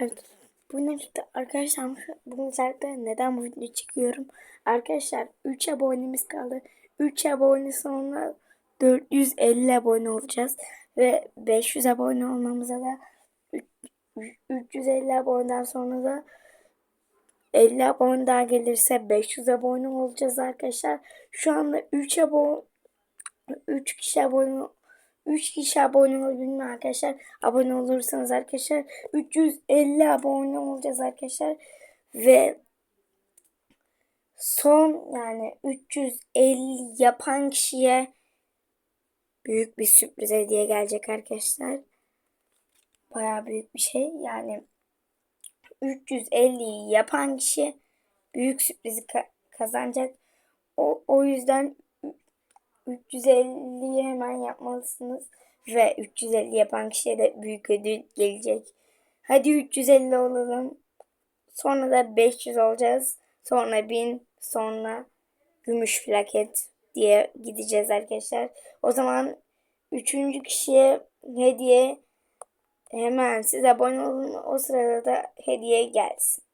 Evet. Bugün işte arkadaşlar bugün özellikle neden bu videoyu çekiyorum? Arkadaşlar 3 abonemiz kaldı. 3 abone sonra 450 abone olacağız. Ve 500 abone olmamıza da 350 aboneden sonra da 50 abone daha gelirse 500 abone olacağız arkadaşlar. Şu anda 3 abone 3 kişi abone 3 kişi abone olabilme arkadaşlar. Abone olursanız arkadaşlar 350 abone olacağız arkadaşlar. Ve son yani 350 yapan kişiye büyük bir sürpriz hediye gelecek arkadaşlar. Baya büyük bir şey. Yani 350'yi yapan kişi büyük sürprizi ka- kazanacak. O, o yüzden 350'yi hemen yapmalısınız. Ve 350 yapan kişiye de büyük ödül gelecek. Hadi 350 olalım. Sonra da 500 olacağız. Sonra 1000. Sonra gümüş plaket diye gideceğiz arkadaşlar. O zaman üçüncü kişiye hediye hemen siz abone olun. O sırada da hediye gelsin.